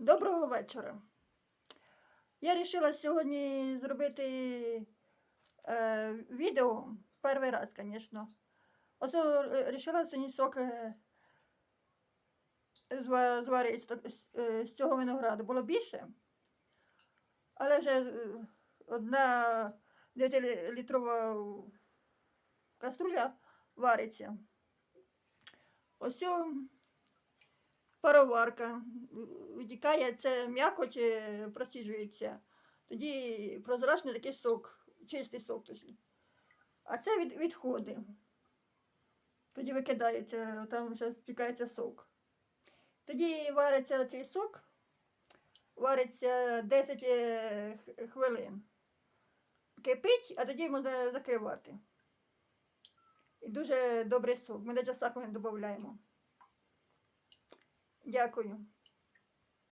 Доброго вечора. Я вирішила сьогодні зробити е, відео. Перший раз, звісно. Ось вирішила сьогодні сок е, зварити з, е, з цього винограду. Було більше. Але вже е, одна 9-літрова каструля вариться. Ось пароварка. Витікає, це м'якоть е, проціжується. Тоді прозрачний такий сок, чистий сок. точно. А це від, відходи. Тоді викидається, там вже стікається сок. Тоді вариться цей сок, вариться 10 е, хвилин. Кипить, а тоді можна закривати. І дуже добрий сок. Ми навіть сахар не додаємо. Дякую.